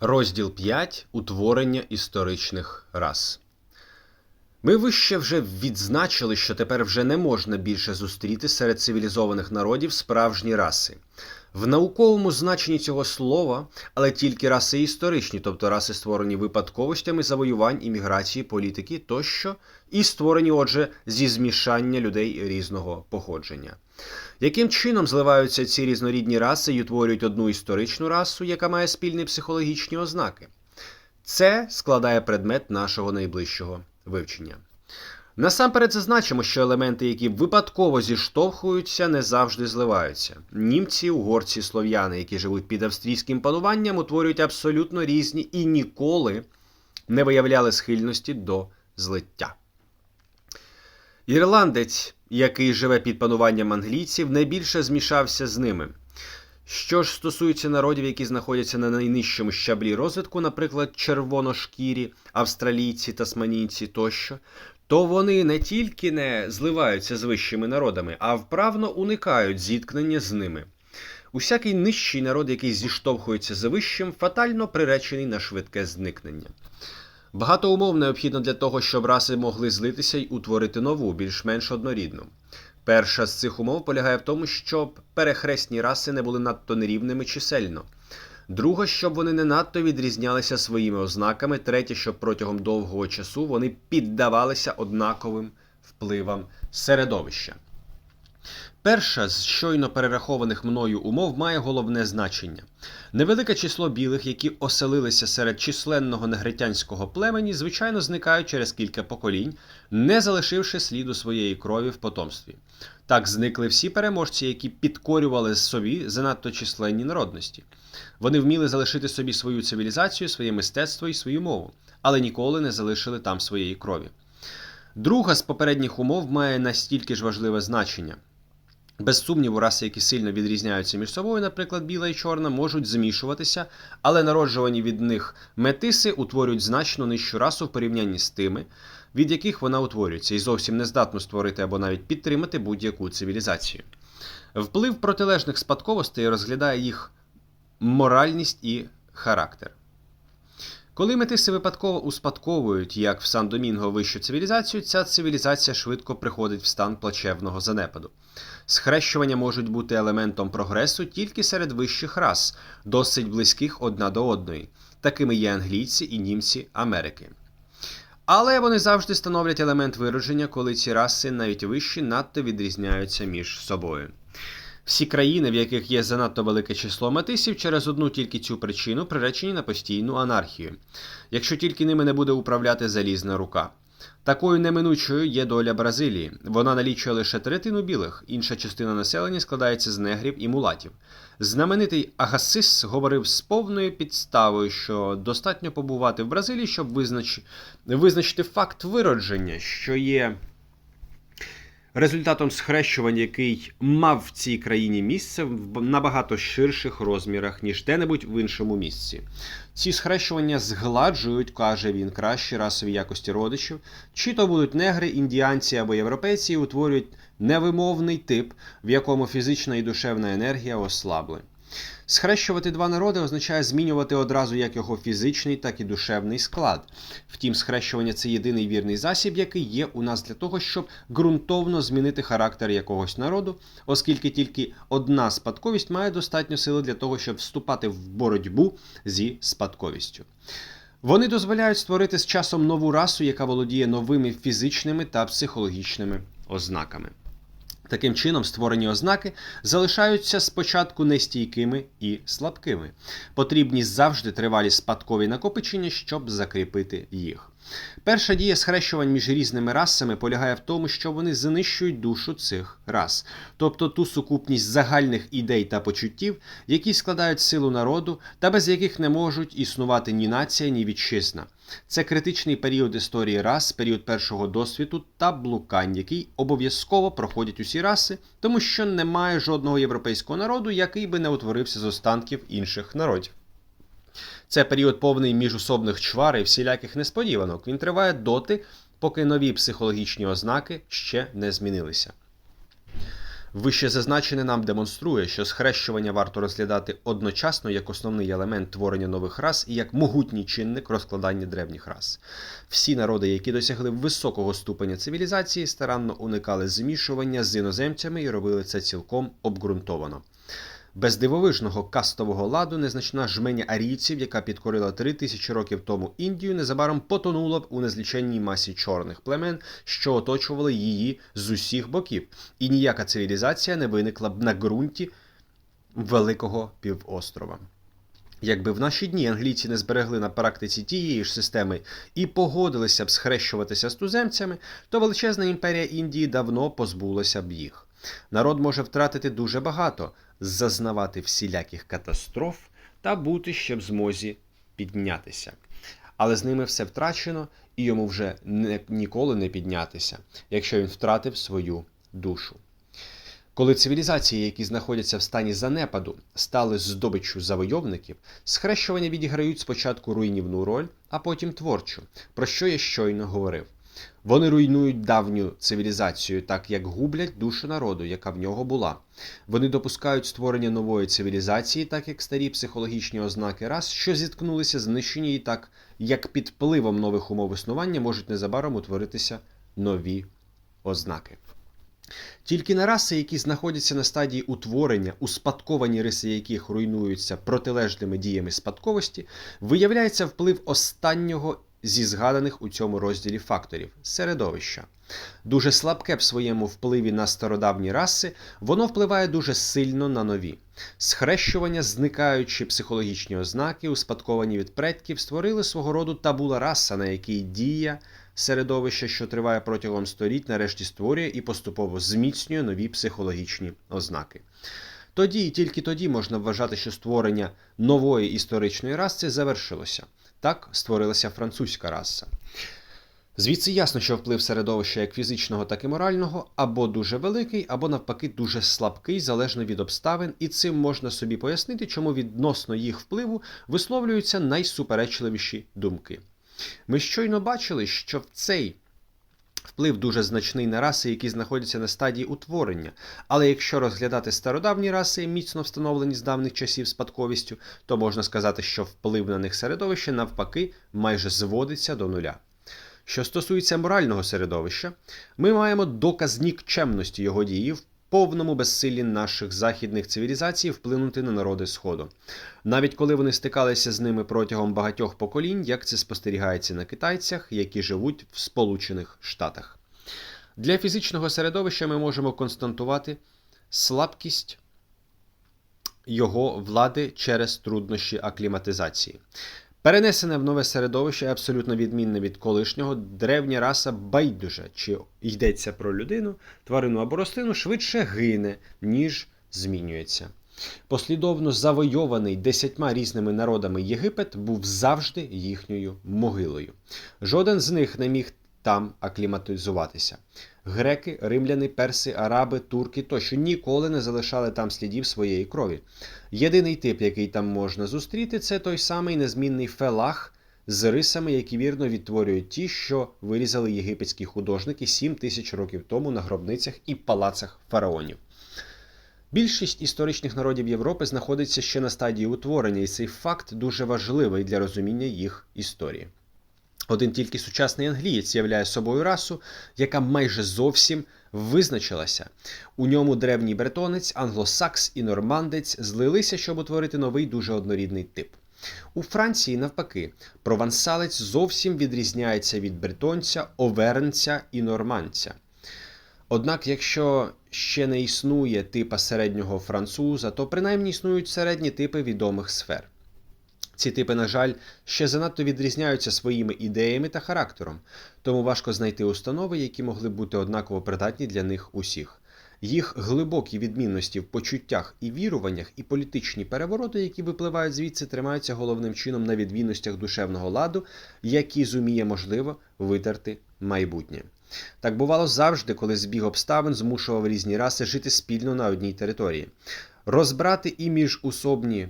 Розділ 5. Утворення історичних рас. Ми вище вже відзначили, що тепер вже не можна більше зустріти серед цивілізованих народів справжні раси. В науковому значенні цього слова, але тільки раси історичні, тобто раси створені випадковостями завоювань, імміграції, політики тощо, і створені, отже, зі змішання людей різного походження. Яким чином зливаються ці різнорідні раси і утворюють одну історичну расу, яка має спільні психологічні ознаки? Це складає предмет нашого найближчого вивчення. Насамперед зазначимо, що елементи, які випадково зіштовхуються, не завжди зливаються. Німці, угорці, слов'яни, які живуть під австрійським пануванням, утворюють абсолютно різні і ніколи не виявляли схильності до злиття. Ірландець, який живе під пануванням англійців, найбільше змішався з ними. Що ж стосується народів, які знаходяться на найнижчому щаблі розвитку, наприклад, червоношкірі, австралійці, тасманійці тощо, то вони не тільки не зливаються з вищими народами, а вправно уникають зіткнення з ними. Усякий нижчий народ, який зіштовхується з вищим, фатально приречений на швидке зникнення. Багато умов необхідно для того, щоб раси могли злитися й утворити нову, більш-менш однорідну. Перша з цих умов полягає в тому, щоб перехресні раси не були надто нерівними чисельно. Друга, щоб вони не надто відрізнялися своїми ознаками. Третє, щоб протягом довгого часу вони піддавалися однаковим впливам середовища. Перша з щойно перерахованих мною умов має головне значення. Невелике число білих, які оселилися серед численного негритянського племені, звичайно зникають через кілька поколінь, не залишивши сліду своєї крові в потомстві. Так зникли всі переможці, які підкорювали собі занадто численні народності. Вони вміли залишити собі свою цивілізацію, своє мистецтво і свою мову, але ніколи не залишили там своєї крові. Друга з попередніх умов має настільки ж важливе значення. Без сумніву, раси, які сильно відрізняються між собою, наприклад, біла і чорна, можуть змішуватися, але народжувані від них метиси утворюють значно нижчу расу в порівнянні з тими, від яких вона утворюється, і зовсім не здатну створити або навіть підтримати будь-яку цивілізацію. Вплив протилежних спадковостей розглядає їх моральність і характер. Коли метиси випадково успадковують, як в Сан-Домінго вищу цивілізацію, ця цивілізація швидко приходить в стан плачевного занепаду. Схрещування можуть бути елементом прогресу тільки серед вищих рас, досить близьких одна до одної. Такими є англійці і німці Америки. Але вони завжди становлять елемент виродження, коли ці раси, навіть вищі, надто відрізняються між собою. Всі країни, в яких є занадто велике число метисів, через одну тільки цю причину приречені на постійну анархію, якщо тільки ними не буде управляти залізна рука. Такою неминучою є доля Бразилії. Вона налічує лише третину білих, інша частина населення складається з негрів і мулатів. Знаменитий Агасис говорив з повною підставою, що достатньо побувати в Бразилії, щоб визнач... визначити факт виродження, що є результатом схрещування, який мав в цій країні місце в набагато ширших розмірах, ніж де-небудь в іншому місці. Ці схрещування згладжують, каже він, кращі расові якості родичів, чи то будуть негри, індіанці або європейці, і утворюють невимовний тип, в якому фізична і душевна енергія ослабли. Схрещувати два народи означає змінювати одразу як його фізичний, так і душевний склад. Втім, схрещування це єдиний вірний засіб, який є у нас для того, щоб ґрунтовно змінити характер якогось народу, оскільки тільки одна спадковість має достатньо сили для того, щоб вступати в боротьбу зі спадковістю. Вони дозволяють створити з часом нову расу, яка володіє новими фізичними та психологічними ознаками. Таким чином, створені ознаки залишаються спочатку нестійкими і слабкими. Потрібні завжди тривалі спадкові накопичення, щоб закріпити їх. Перша дія схрещувань між різними расами полягає в тому, що вони знищують душу цих рас, тобто ту сукупність загальних ідей та почуттів, які складають силу народу, та без яких не можуть існувати ні нація, ні вітчизна. Це критичний період історії рас, період першого досвіду та блукань, який обов'язково проходять усі раси, тому що немає жодного європейського народу, який би не утворився з останків інших народів. Це період повний міжусобних чвар і всіляких несподіванок. Він триває доти, поки нові психологічні ознаки ще не змінилися. Вище зазначене нам демонструє, що схрещування варто розглядати одночасно як основний елемент творення нових рас і як могутній чинник розкладання древніх рас. Всі народи, які досягли високого ступеня цивілізації, старанно уникали змішування з іноземцями і робили це цілком обґрунтовано. Без дивовижного кастового ладу незначна жменя арійців, яка підкорила три тисячі років тому Індію, незабаром потонула б у незліченній масі чорних племен, що оточували її з усіх боків, і ніяка цивілізація не виникла б на ґрунті великого півострова. Якби в наші дні англійці не зберегли на практиці тієї ж системи і погодилися б схрещуватися з туземцями, то величезна імперія Індії давно позбулася б їх. Народ може втратити дуже багато, зазнавати всіляких катастроф та бути ще в змозі піднятися. Але з ними все втрачено, і йому вже не, ніколи не піднятися, якщо він втратив свою душу. Коли цивілізації, які знаходяться в стані занепаду, стали здобиччю завойовників, схрещування відіграють спочатку руйнівну роль, а потім творчу, про що я щойно говорив. Вони руйнують давню цивілізацію, так як гублять душу народу, яка в нього була. Вони допускають створення нової цивілізації, так як старі психологічні ознаки рас, що зіткнулися, знищені і так, як під впливом нових умов існування можуть незабаром утворитися нові ознаки. Тільки на раси, які знаходяться на стадії утворення, успадковані риси яких руйнуються протилежними діями спадковості, виявляється вплив останнього зі згаданих у цьому розділі факторів середовища. Дуже слабке в своєму впливі на стародавні раси, воно впливає дуже сильно на нові. Схрещування, зникаючи психологічні ознаки, успадковані від предків, створили свого роду табула раса, на якій дія середовище, що триває протягом століть, нарешті створює і поступово зміцнює нові психологічні ознаки. Тоді і тільки тоді можна вважати, що створення нової історичної раси завершилося. Так створилася французька раса. Звідси ясно, що вплив середовища як фізичного, так і морального або дуже великий, або навпаки дуже слабкий, залежно від обставин, і цим можна собі пояснити, чому відносно їх впливу висловлюються найсуперечливіші думки. Ми щойно бачили, що в цей вплив дуже значний на раси, які знаходяться на стадії утворення. Але якщо розглядати стародавні раси, міцно встановлені з давніх часів спадковістю, то можна сказати, що вплив на них середовище навпаки майже зводиться до нуля. Що стосується морального середовища, ми маємо доказ нікчемності його дії в повному безсиллі наших західних цивілізацій вплинути на народи Сходу, навіть коли вони стикалися з ними протягом багатьох поколінь, як це спостерігається на китайцях, які живуть в Сполучених Штатах. Для фізичного середовища ми можемо констатувати слабкість його влади через труднощі акліматизації. Перенесене в нове середовище абсолютно відмінне від колишнього, древня раса байдуже, чи йдеться про людину, тварину або рослину, швидше гине, ніж змінюється. Послідовно завойований десятьма різними народами Єгипет був завжди їхньою могилою. Жоден з них не міг там акліматизуватися. Греки, римляни, перси, араби, турки тощо ніколи не залишали там слідів своєї крові. Єдиний тип, який там можна зустріти, це той самий незмінний фелах з рисами, які вірно відтворюють ті, що вирізали єгипетські художники 7 тисяч років тому на гробницях і палацах фараонів. Більшість історичних народів Європи знаходиться ще на стадії утворення, і цей факт дуже важливий для розуміння їх історії. Один тільки сучасний англієць являє собою расу, яка майже зовсім визначилася. У ньому древній бретонець, англосакс і нормандець злилися, щоб утворити новий дуже однорідний тип. У Франції, навпаки, провансалець зовсім відрізняється від бретонця, овернця і нормандця. Однак, якщо ще не існує типа середнього француза, то принаймні існують середні типи відомих сфер. Ці типи, на жаль, ще занадто відрізняються своїми ідеями та характером, тому важко знайти установи, які могли б бути однаково придатні для них усіх. Їх глибокі відмінності в почуттях і віруваннях, і політичні перевороти, які випливають звідси, тримаються головним чином на відмінностях душевного ладу, які зуміє можливо витерти майбутнє. Так бувало завжди, коли збіг обставин змушував різні раси жити спільно на одній території. Розбрати і міжусобні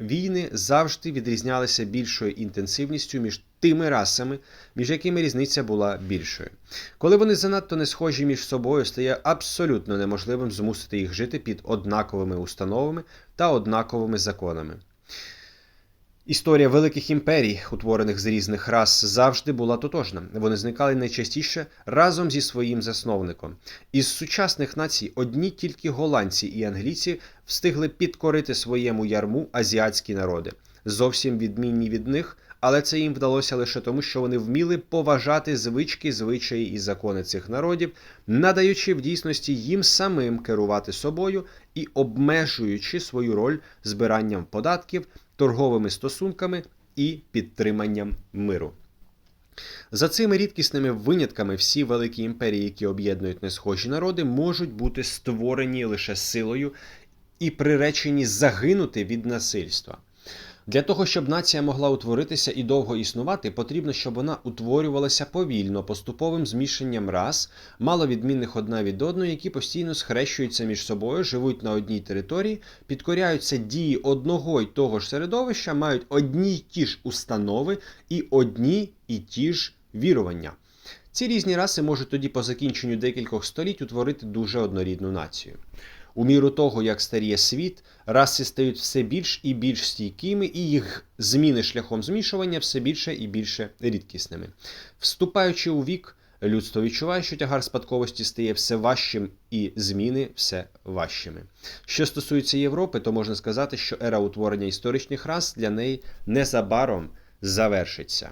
Війни завжди відрізнялися більшою інтенсивністю між тими расами, між якими різниця була більшою. Коли вони занадто не схожі між собою, стає абсолютно неможливим змусити їх жити під однаковими установами та однаковими законами. Історія великих імперій, утворених з різних рас, завжди була тотожна. Вони зникали найчастіше разом зі своїм засновником. Із сучасних націй одні тільки голландці і англійці встигли підкорити своєму ярму азіатські народи, зовсім відмінні від них, але це їм вдалося лише тому, що вони вміли поважати звички, звичаї і закони цих народів, надаючи в дійсності їм самим керувати собою і обмежуючи свою роль збиранням податків торговими стосунками і підтриманням миру. За цими рідкісними винятками всі великі імперії, які об'єднують несхожі народи, можуть бути створені лише силою і приречені загинути від насильства. Для того, щоб нація могла утворитися і довго існувати, потрібно, щоб вона утворювалася повільно, поступовим змішанням рас, маловідмінних одна від одної, які постійно схрещуються між собою, живуть на одній території, підкоряються дії одного й того ж середовища, мають одні й ті ж установи і одні й ті ж вірування. Ці різні раси можуть тоді по закінченню декількох століть утворити дуже однорідну націю. У міру того, як старіє світ, раси стають все більш і більш стійкими, і їх зміни шляхом змішування все більше і більше рідкісними. Вступаючи у вік, людство відчуває, що тягар спадковості стає все важчим і зміни все важчими. Що стосується Європи, то можна сказати, що ера утворення історичних рас для неї незабаром завершиться.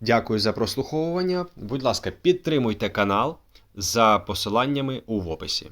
Дякую за прослуховування. Будь ласка, підтримуйте канал за посиланнями у описі.